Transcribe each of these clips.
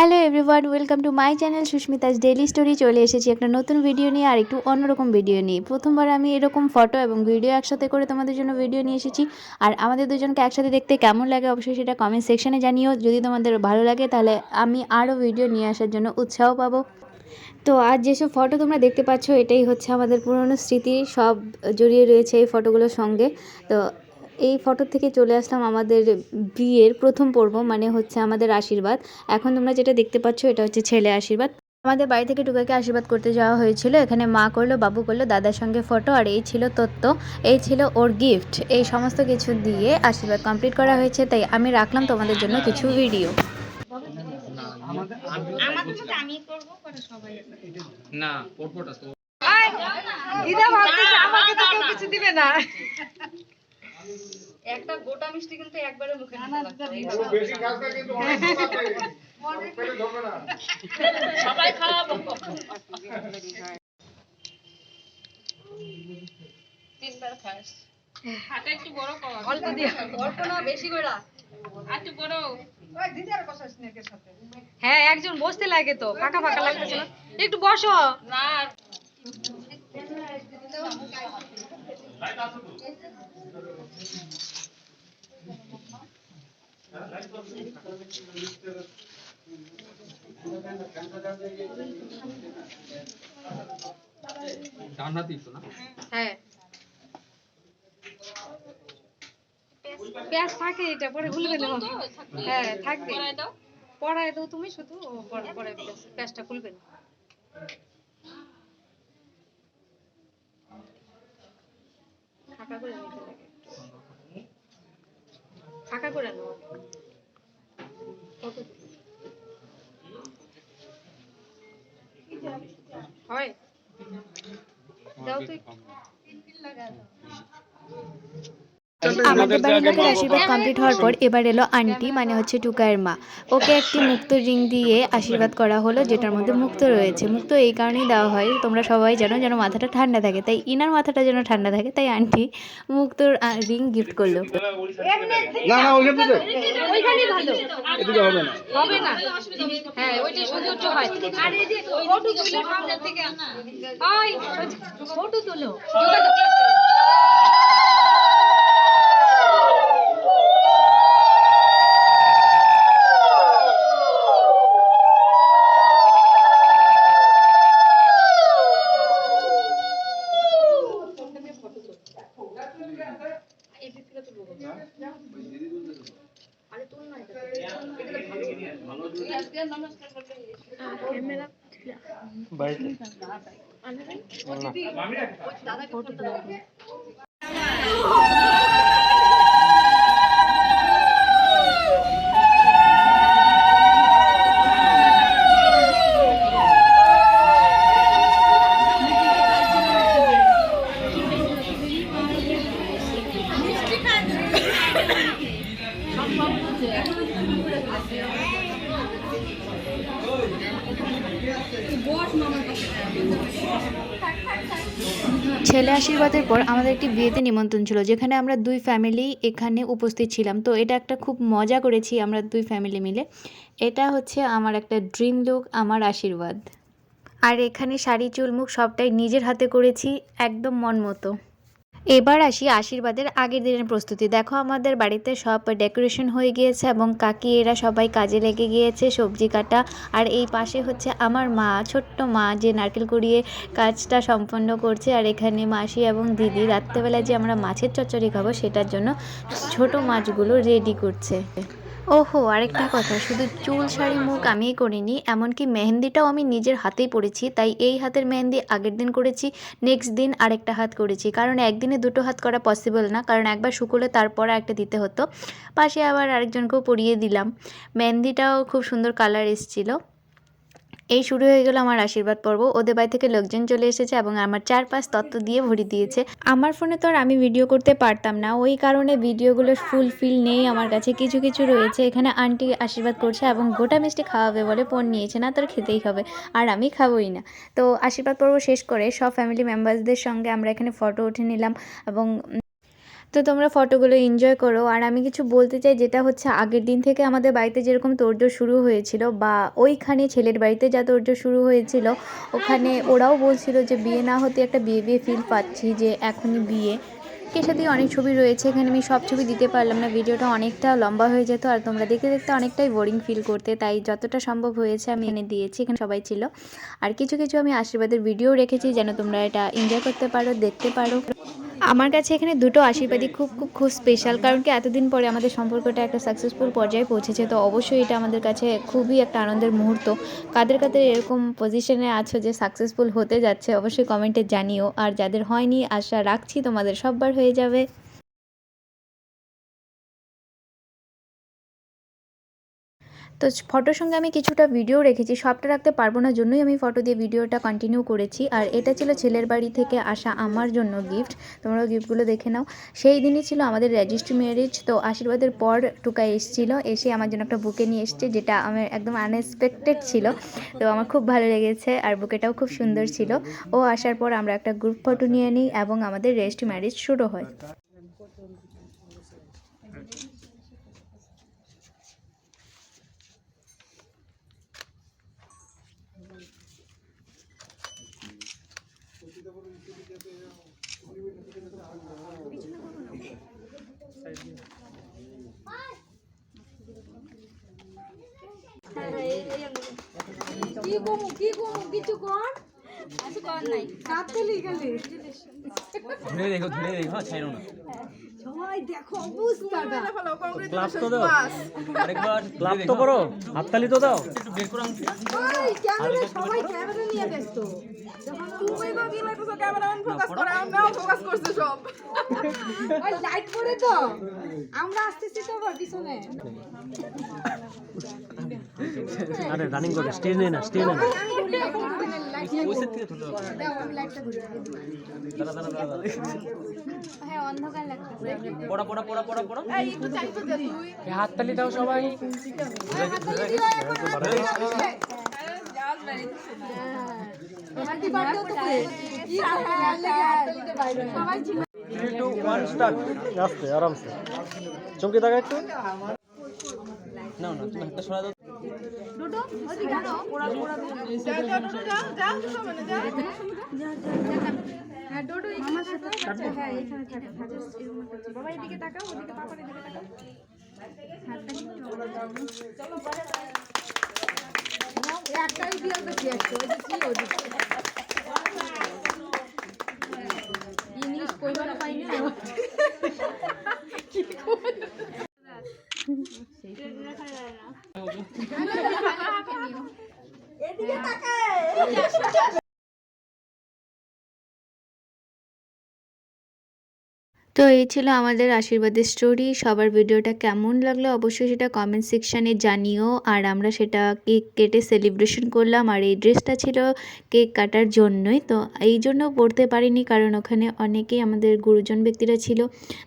Hello everyone, welcome to my channel Susmita's daily story. চলে এসেছি একটা নতুন ভিডিও নিয়ে আর একটু অন্যরকম ভিডিও নিয়ে। প্রথমবার আমি এরকম ফটো এবং ভিডিও একসাথে করে তোমাদের জন্য ভিডিও নিয়ে এসেছি। আর আমাদের দুজনকে একসাথে দেখতে কেমন লাগে অবশ্যই সেটা কমেন্ট সেকশানে জানিও। যদি তোমাদের ভালো লাগে তাহলে আমি আরও ভিডিও নিয়ে আসার জন্য উৎসাহ পাবো। তো আজ যেসব ফটো তোমরা দেখতে পাচ্ছ, এটাই হচ্ছে আমাদের পুরনো স্মৃতি। সব জড়িয়ে রয়েছে এই ফটোগুলোর সঙ্গে। তো এই ফটো থেকে চলে আসলাম আমাদের বিয়ের প্রথম পর্ব মানে হচ্ছে আমাদের আশীর্বাদ। এখন তোমরা যেটা দেখতে পাচ্ছ এটা হচ্ছে ছেলে আশীর্বাদ। আমাদের বাড়ি থেকে টুকাকে আশীর্বাদ করতে যাওয়া হয়েছিল। এখানে মা করল বাবু করল দাদার সঙ্গে ফটো আর এই ছিল তত্ত্ব। এই ছিল ওর গিফট এই সমস্ত কিছু দিয়ে আশীর্বাদ কমপ্লিট করা হয়েছে তাই আমি রাখলাম তোমাদের জন্য কিছু ভিডিও আমাদের সাথে আমি করব পরে সবাই না দিদা ভাবতেছে আমাকে তো কেউ কিছু দিবে না। একটা গোটা মিষ্টি কিন্তু একবারে মুখে নিতে লাগবে সবাই খাওয়াবো। তিনবার খাস। হাতে একটু বড় কর। অল্প দিয়া। অল্প না বেশি একটু বড়। হ্যাঁ একজন বসতে লাগে তো ফাঁকা ফাঁকা লাগতেছে না। একটু বসো। না। না হ্যাঁ। পেঁয়াজ থাকে এটা পরে খুলবে না হ্যাঁ থাকবে। পড়ায় দাও। তুমি শুধু ও পরে পরে পেঁয়াজ পেঁয়াজটা খুলবে না। ফাঁকা করে নিতে ফাঁকা করে কত? হয়? দাও তো। আমাদের বাড়ির লোকের আশীর্বাদ কমপ্লিট হওয়ার পর এবার এলো আন্টি মানে হচ্ছে টুকায়ের মা। ওকে একটি মুক্ত রিং দিয়ে আশীর্বাদ করা হলো যেটার মধ্যে মুক্ত রয়েছে। মুক্ত এই কারণেই দেওয়া হয় তোমরা সবাই জানো যেন মাথাটা ঠান্ডা থাকে। তাই ইনার মাথাটা যেন ঠান্ডা থাকে তাই আন্টি মুক্তোর রিং গিফট করল। না না ওইখান ভালো। এদিকে হবে না। হবে না। হ্যাঁ ওইটাই সৌন্দর্য হয়। আর এই যে ফটো তুলো সামনে থেকে ওই ফটো তুলো। बैठ। ছেলে আশীর্বাদের পর আমাদের একটি বিয়েতে নিমন্ত্রণ ছিল, যেখানে আমরা দুই ফ্যামিলি এখানে উপস্থিত ছিলাম। তো এটা একটা খুব মজা করেছি আমরা দুই ফ্যামিলি মিলে। এটা হচ্ছে আমার একটা ড্রিম লুক আমার আশীর্বাদ। আর এখানে শাড়ি চুলমুখ সবটাই নিজের হাতে করেছি, একদম মন মতো। এবার আসি আশীর্বাদের আগের দিনের প্রস্তুতি। দেখো, আমাদের বাড়িতে সব ডেকোরেশন হয়ে গিয়েছে এবং কাকি এরা সবাই কাজে লেগে গিয়েছে, সবজি কাটা। আর এই পাশে হচ্ছে আমার মা, ছোট্ট মা, যে নারকেল কুড়িয়ে কাজটা সম্পন্ন করছে। আর এখানে মাসি এবং দিদি রাত্রেবেলায় যে আমরা মাছের চচ্চড়ি খাব, সেটার জন্য ছোট মাছগুলো রেডি করছে। ওহো, আরেকটা কথা। শুধু চুল, শাড়ি, মুখ আমিই করিনি, এমনকি মেহেন্দিটাও আমি নিজের হাতেই পরেছি। তাই এই হাতের মেহেন্দি আগের দিন করেছি নেক্সট দিন আরেকটা হাত করেছি। কারণ একদিনে দুটো হাত করা পসিবল না। কারণ একবার শুকোলে তারপর একটা দিতে হতো। পাশে আবার আরেকজনকেও পরিয়ে দিলাম। মেহেন্দিটাও খুব সুন্দর কালার এসেছিল। এই শুরু হয়ে গেল আমার আশীর্বাদ পর্ব। ওদের বাড়ি থেকে লোকজন চলে এসেছে এবং আমার চারপাশ তত্ত্ব দিয়ে ভরি দিয়েছে। আমার ফোনে তো আর আমি ভিডিও করতে পারতাম না। ওই কারণে ভিডিওগুলোর ফুল ফিল নেই। আমার কাছে কিছু কিছু রয়েছে। এখানে আন্টি আশীর্বাদ করছে এবং গোটা মিষ্টি খাওয়াবে বলে পণ নিয়েছে। না, তোর খেতেই হবে। আর আমি খাবোই না। তো আশীর্বাদ পর্ব শেষ করে সব ফ্যামিলি মেম্বারসদের সঙ্গে আমরা এখানে ফটো উঠে নিলাম এবং তো তোমরা ফটোগুলো এনজয় করো। আর আমি কিছু বলতে চাই, যেটা হচ্ছে আগের দিন থেকে আমাদের বাড়িতে যেরকম তোড়জোড় শুরু হয়েছিল বা ওইখানে ছেলের বাড়িতে যা তোড়জোড় শুরু হয়েছিল, ওখানে ওরাও বলছিল যে বিয়ে না হতে একটা বিয়ে বিয়ে ফিল পাচ্ছি যে এখনই বিয়ে। এর সাথে অনেক ছবি রয়েছে, এখানে আমি সব ছবি দিতে পারলাম না, ভিডিওটা অনেকটা লম্বা হয়ে যেত আর তোমরা দেখতে দেখতে অনেকটাই বোরিং ফিল করতে, তাই যতটা সম্ভব হয়েছে আমি এনে দিয়েছি, এখানে সবাই ছিল। আর কিছু কিছু আমি আশীর্বাদের ভিডিও রেখেছি, যেন তোমরা এটা এনজয় করতে পারো, দেখতে পারো। আমার কাছে এখানে দুটো আশীর্বাদই খুব খুব খুব স্পেশাল কারণ কি এতদিন পরে আমাদের সম্পর্কটা একটা সাকসেসফুল পর্যায়ে পৌঁছেছে, তো অবশ্যই এটা আমাদের কাছে খুবই একটা আনন্দের মুহূর্ত। কাদের কাদের এরকম পজিশনে আছো যে সাকসেসফুল হতে যাচ্ছে, অবশ্যই কমেন্টে জানিও। আর যাদের হয়নি, আশা রাখছি তোমাদের সববার হয়ে যাবে। তো ফটোর সঙ্গে আমি কিছুটা ভিডিও রেখেছি, সবটা রাখতে পারব না জন্যই আমি ফটো দিয়ে ভিডিওটা কন্টিনিউ করেছি। আর এটা ছিল ছেলের বাড়ি থেকে আসা আমার জন্য গিফট তোমরাও গিফটগুলো দেখে নাও। সেই দিনই ছিল আমাদের রেজিস্ট্রি ম্যারেজ তো আশীর্বাদের পর টুকা এসেছিল, এসে আমার জন্য একটা বুকে নিয়ে এসছে, যেটা আমার একদম আনএক্সপেক্টেড ছিল। তো আমার খুব ভালো লেগেছে, আর বুকেটাও খুব সুন্দর ছিল। ও আসার পর আমরা একটা গ্রুপ ফটো নিয়ে নিই এবং আমাদের রেজিস্ট্রি ম্যারেজ শুরু হয় কি কমু কি কমু কিছু কর। কিছু কর নাই। কাতলি গেলি। ধরে দেখো ধরে দেখো ছাইরো না। সবাই দেখো অবস্থাটা। ক্লাব তো দাও। আরেকবার ক্লাব তো করো। হাততালি তো দাও। একটু বের করে ওই ক্যামেরা সবাই ক্যামেরা নিয়ে ব্যস্ত। তুমি তো কি লাগতেছো ক্যামেরাম্যান ফোকাস করে আমরাও ফোকাস করছি সব। ওই লাইট পড়ে তো। আমরা আসতেছি তো পিছনে। আরে রানিং করে স্টেজ নেই না স্টেজ নেই না থেকে পড়া হাততালি দাও সবাই। আস্তে আরামসে। চমকে দেখা একটু। না না তুমি হাতটা সরা দাও। ওদিকে হ্যাঁ হ্যাঁ বাবা এদিকে তাকাও ওদিকে পাপার এদিকে তাকাও একটাই দিয়ে তো একটু ওদিকে ওদিকে এদিকে তো এই ছিল আমাদের আশীর্বাদের স্টোরি সবার ভিডিওটা কেমন লাগল অবশ্যই সেটা কমেন্ট সেকশানে জানিও। আর আমরা সেটা কেক কেটে সেলিব্রেশন করলাম। আর এই ড্রেসটা ছিল কেক কাটার জন্যই। তো এই জন্য পরতে পারিনি কারণ ওখানে অনেকেই আমাদের গুরুজন ব্যক্তিরা ছিল।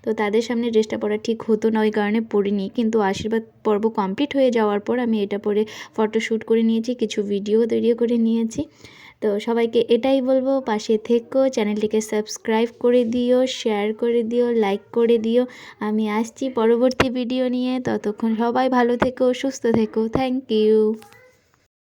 তো তাদের সামনে ড্রেসটা পরা ঠিক হতো না, ওই কারণে পরিনি কিন্তু আশীর্বাদ পর্ব কমপ্লিট হয়ে যাওয়ার পর আমি এটা পরে ফটোশ্যুট করে নিয়েছি, কিছু ভিডিও তৈরিও করে নিয়েছি। তো সবাইকে এটাই বলব, পাশে থেকো, চ্যানেলটিকে সাবস্ক্রাইব করে দিও, শেয়ার করে দিও, লাইক করে দিও। আমি আসছি পরবর্তী ভিডিও নিয়ে, ততক্ষণ সবাই ভালো থেকো, সুস্থ থেকো, থ্যাংক ইউ।